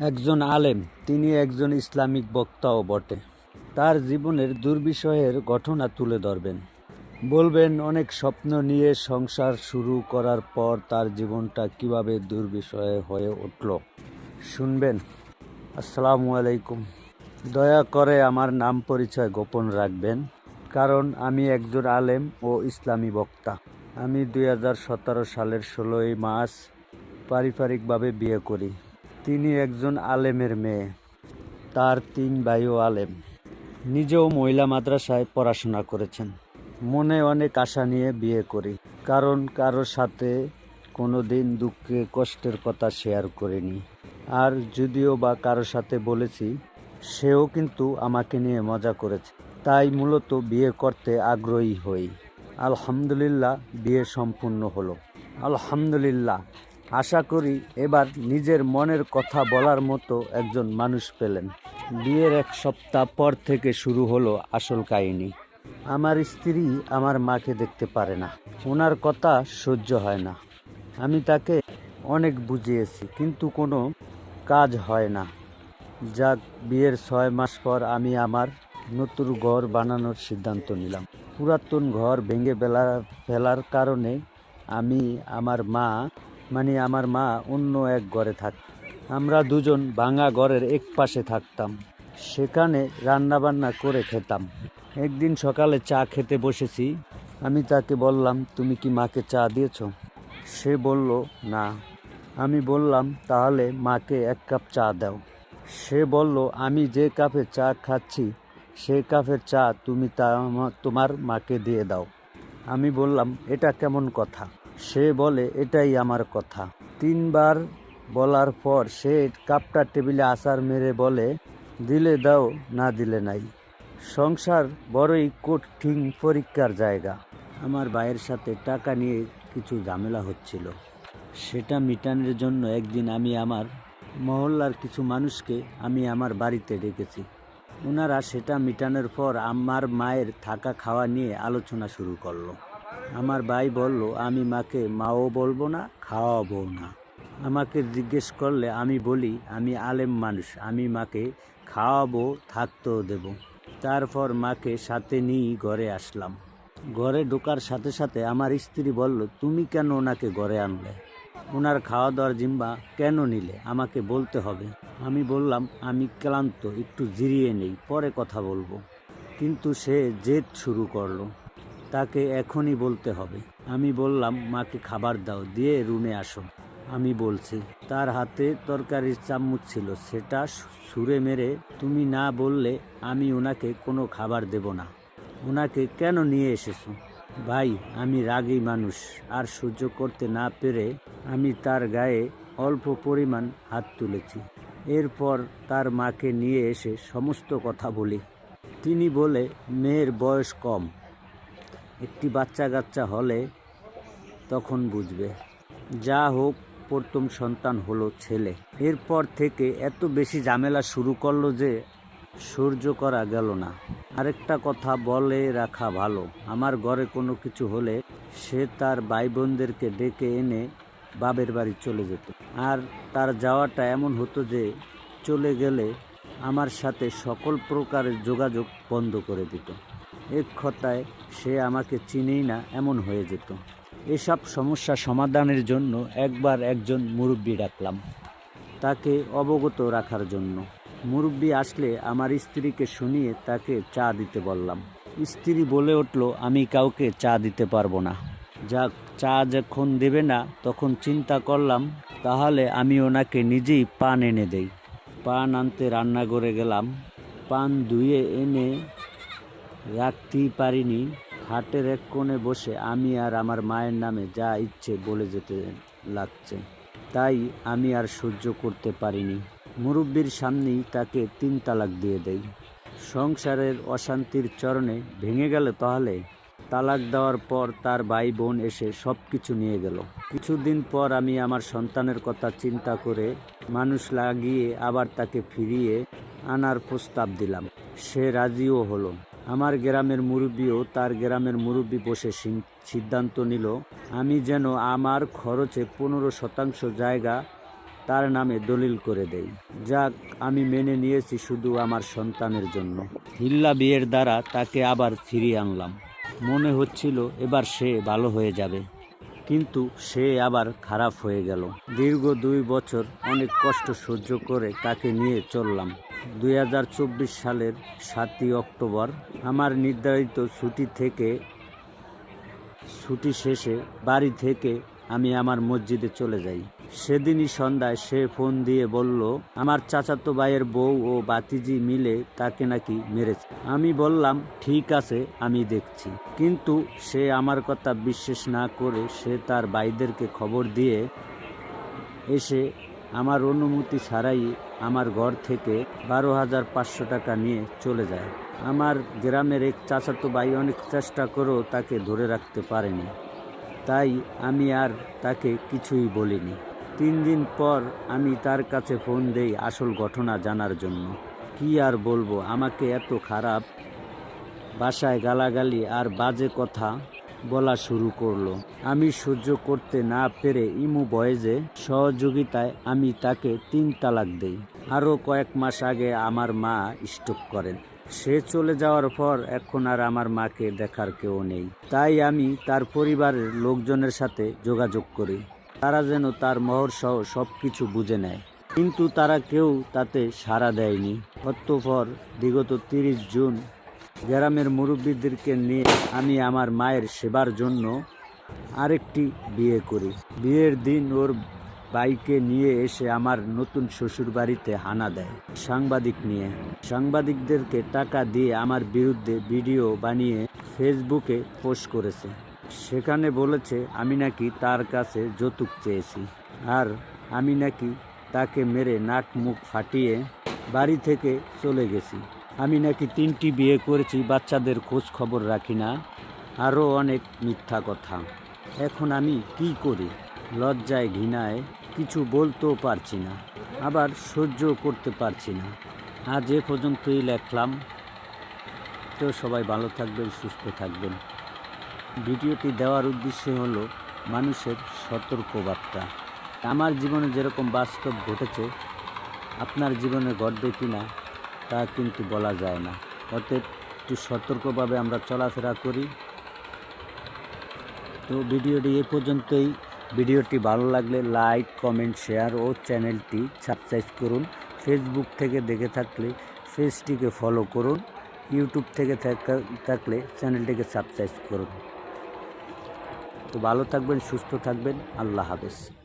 একজন আলেম, তিনি একজন ইসলামিক বক্তাও বটে। তার জীবনের দুর্বিষহের ঘটনা তুলে ধরবেন। বলবেন, অনেক স্বপ্ন নিয়ে সংসার শুরু করার পর তার জীবনটা কীভাবে দুর্বিষয়ে হয়ে উঠল? শুনবেন। আসসালামু আলাইকুম। দয়া করে আমার নাম পরিচয় গোপন রাখবেন, কারণ আমি একজন আলেম ও ইসলামী বক্তা। আমি দু হাজার সতেরো সালের ষোলোই মাস পারিবারিকভাবে বিয়ে করি। তিনি একজন আলেমের মেয়ে। তার তিন ভাইও আলেম। নিজেও মহিলা মাদ্রাসায় পড়াশোনা করেছেন। মনে অনেক আশা নিয়ে বিয়ে করি। কারণ কারোর সাথে কোনো দিন দুঃখে কষ্টের কথা শেয়ার করিনি। আর যদিও বা কারোর সাথে বলেছি, সেও কিন্তু আমাকে নিয়ে মজা করেছে। তাই মূলত বিয়ে করতে আগ্রহী হই। আলহামদুলিল্লাহ, বিয়ে সম্পূর্ণ হলো। আলহামদুলিল্লাহ। আশা করি এবার নিজের মনের কথা বলার মতো একজন মানুষ পেলেন। বিয়ের এক সপ্তাহ পর থেকে শুরু হলো আসল কাহিনী। আমার স্ত্রী আমার মাকে দেখতে পারে না। ওনার কথা সহ্য হয় না। আমি তাকে অনেক বুঝিয়েছি, কিন্তু কোনো কাজ হয় না। যাক, বিয়ের ছয় মাস পর আমি আমার নতুন ঘর বানানোর সিদ্ধান্ত নিলাম। পুরাতন ঘর ভেঙে ফেলা ফেলার কারণে আমি আমার মা মানে আমার মা অন্য এক ঘরে থাক। আমরা দুজন ভাঙা ঘরের এক পাশে থাকতাম। সেখানে রান্না বান্না করে খেতাম। একদিন সকালে চা খেতে বসেছি। আমি তাকে বললাম, তুমি কি মাকে চা দিয়েছ? সে বলল, না। আমি বললাম, তাহলে মাকে এক কাপ চা দাও। সে বলল, আমি যে কাপে চা খাচ্ছি, সে কাপের চা তুমি তোমার মাকে দিয়ে দাও। আমি বললাম, এটা কেমন কথা? সে বলে, এটাই আমার কথা। তিনবার বলার পর সে কাপটা টেবিলে আসার মেরে বলে, দিলে দাও, না দিলে নাই। সংসার বড়ই কঠিন পরীক্ষার জায়গা। আমার ভাইয়ের সাথে টাকা নিয়ে কিছু ঝামেলা হচ্ছিল। সেটা মিটানোর জন্য একদিন আমি আমার মহল্লার কিছু মানুষকে আমি আমার বাড়িতে ডেকেছি। ওনারা সেটা মিটানোর পর আমার মায়ের থাকা খাওয়া নিয়ে আলোচনা শুরু করল। আমার ভাই বলল, আমি মাকে মাও বলব না, খাওয়াবো না। আমাকে জিজ্ঞেস করলে, আমি বলি, আমি আলেম মানুষ, আমি মাকে খাওয়াবো, থাকতেও দেব। তারপর মাকে সাথে নিয়ে ঘরে আসলাম। ঘরে ঢোকার সাথে সাথে আমার স্ত্রী বলল, তুমি কেন ওনাকে ঘরে আনলে? ওনার খাওয়া দাওয়ার জিম্বা কেন নিলে? আমাকে বলতে হবে। আমি বললাম, আমি ক্লান্ত, একটু জিরিয়ে নেই, পরে কথা বলব। কিন্তু সে জেদ শুরু করল। তাকে এখনই বলতে হবে। আমি বললাম, মাকে খাবার দাও, দিয়ে রুমে আসো। আমি বলছি, তার হাতে তরকারির চামচ ছিল, সেটা সুরে মেরে তুমি না বললে আমি ওনাকে কোনো খাবার দেব না। ওনাকে কেন নিয়ে এসেছ? ভাই, আমি রাগী মানুষ, আর সহ্য করতে না পেরে আমি তার গায়ে অল্প পরিমাণ হাত তুলেছি। এরপর তার মাকে নিয়ে এসে সমস্ত কথা বলি। তিনি বলে, মেয়ের বয়স কম। একটি বাচ্চা কাচ্চা হলে তখন বুঝবে। যা হোক, প্রথম সন্তান হলো ছেলে। এরপর থেকে এত বেশি ঝামেলা শুরু করল যে সহ্য করা গেল না। আরেকটা কথা বলে রাখা ভালো। আমার ঘরে কোনো কিছু হলে সে তার ভাই বোনদেরকে ডেকে এনে বাবের বাড়ি চলে যেত। আর তার যাওয়াটা এমন হতো যে চলে গেলে আমার সাথে সকল প্রকারের যোগাযোগ বন্ধ করে দিত। এক কথায়, সে আমাকে চিনেই না, এমন হয়ে যেত। এসব সমস্যা সমাধানের জন্য একবার একজন মুরব্বী ডাকলাম। তাকে অবগত রাখার জন্য। মুরব্বী আসলে আমার স্ত্রীকে শুনিয়ে তাকে চা দিতে বললাম। স্ত্রী বলে উঠল, আমি কাউকে চা দিতে পারব না। যাক, চা যখন দেবে না, তখন চিন্তা করলাম, তাহলে আমি ওনাকে নিজেই পান এনে দেই। পান আনতে রান্নাঘরে গেলাম। পান ধুয়ে এনে রাখতেই পারিনি। হাটের এক কোণে বসে আমি আর আমার মায়ের নামে যা ইচ্ছে বলে যেতে লাগছে। তাই আমি আর সহ্য করতে পারিনি। মুরব্বীর সামনেই তাকে তিন তালাক দিয়ে দেই। সংসারের অশান্তির চরণে ভেঙে গেল তাহলে? তালাক দেওয়ার পর তার ভাই বোন এসে সব কিছু নিয়ে গেল। কিছুদিন পর আমি আমার সন্তানের কথা চিন্তা করে মানুষ লাগিয়ে আবার তাকে ফিরিয়ে আনার প্রস্তাব দিলাম। সে রাজিও হলো। আমার গ্রামের মুরব্বীও তার গ্রামের মুরব্বী বসে সিদ্ধান্ত নিল, আমি যেন আমার খরচে পনেরো শতাংশ জায়গা তার নামে দলিল করে দেই। যাক, আমি মেনে নিয়েছি শুধু আমার সন্তানের জন্য। হিল্লা বিয়ের দ্বারা তাকে আবার ফিরিয়ে আনলাম। মনে হচ্ছিল এবার সে ভালো হয়ে যাবে। কিন্তু সে আবার খারাপ হয়ে গেল। দীর্ঘ দুই বছর অনেক কষ্ট সহ্য করে তাকে নিয়ে চললাম। দুই হাজার চব্বিশ সালের সাতই অক্টোবর আমার নির্ধারিত ছুটি থেকে, ছুটি শেষে বাড়ি থেকে আমি আমার মসজিদে চলে যাই। সেদিনই সন্ধ্যায় সে ফোন দিয়ে বলল, আমার চাচাতো ভাইয়ের বউ ও বাতিজি মিলে তাকে নাকি মেরেছে। আমি বললাম, ঠিক আছে, আমি দেখছি। কিন্তু সে আমার কথা বিশ্বাস না করে সে তার ভাইদেরকে খবর দিয়ে এসে আমার অনুমতি ছাড়াই আমার ঘর থেকে বারো হাজার পাঁচশো টাকা নিয়ে চলে যায়। আমার গ্রামের এক চাচাতো ভাই অনেক চেষ্টা করেও তাকে ধরে রাখতে পারেনি। তাই আমি আর তাকে কিছুই বলিনি। তিন দিন পর আমি তার কাছে ফোন দেই আসল ঘটনা জানার জন্য। কি আর বলব, আমাকে এত খারাপ। বাসায় গালাগালি আর বাজে কথা বলা শুরু করল। আমি সহ্য করতে না পেরে ইমু বয়েজে সহযোগিতায় আমি তাকে তিন তালাক দেই। আরও কয়েক মাস আগে আমার মা স্টক করেন। সে চলে যাওয়ার পর এখন আর আমার মাকে দেখার কেউ নেই। তাই আমি তার পরিবারের লোকজনের সাথে যোগাযোগ করি। তারা যেন তার মহর সহ সব কিছু বুঝে নেয়। কিন্তু তারা কেউ তাতে সাড়া দেয়নি। অতঃপর বিগত তিরিশ জুন গ্রামের মুরব্বীদেরকে নিয়ে আমি আমার মায়ের সেবার জন্য আরেকটি বিয়ে করি। বিয়ের দিন ওর বাইকে নিয়ে এসে আমার নতুন শ্বশুর বাড়িতে হানা দেয়, সাংবাদিক নিয়ে। সাংবাদিকদেরকে টাকা দিয়ে আমার বিরুদ্ধে ভিডিও বানিয়ে ফেসবুকে পোস্ট করেছে। সেখানে বলেছে, আমি নাকি তার কাছে যৌতুক চেয়েছি আর আমি নাকি তাকে মেরে নাক মুখ ফাটিয়ে বাড়ি থেকে চলে গেছি। আমি নাকি তিনটি বিয়ে করেছি, বাচ্চাদের খোঁজ খবর রাখি না। আরও অনেক মিথ্যা কথা। এখন আমি কি করি? লজ্জায় ঘৃণায় কিছু বলতেও পারছি না, আবার সহ্য করতে পারছি না। আজ এ পর্যন্তই লেখলাম। তো সবাই ভালো থাকবেন, সুস্থ থাকবেন। ভিডিওটি দেওয়ার উদ্দেশ্য হলো মানুষের সতর্কবার্তা। আমার জীবনে যেরকম বাস্তব ঘটেছে, আপনার জীবনে ঘটবে কি না তা কিন্তু বলা যায় না। অতএব একটু সতর্কভাবে আমরা চলাফেরা করি। তো ভিডিওটি এ পর্যন্তই। ভিডিওটি ভালো লাগলে লাইক, কমেন্ট, শেয়ার ও চ্যানেলটি সাবস্ক্রাইব করুন। ফেসবুক থেকে দেখে থাকলে পেজটিকে ফলো করুন। ইউটিউব থেকে থাকা- থাকলে চ্যানেলটিকে সাবস্ক্রাইব করুন। তো ভালো থাকবেন, সুস্থ থাকবেন। আল্লাহ হাফেজ।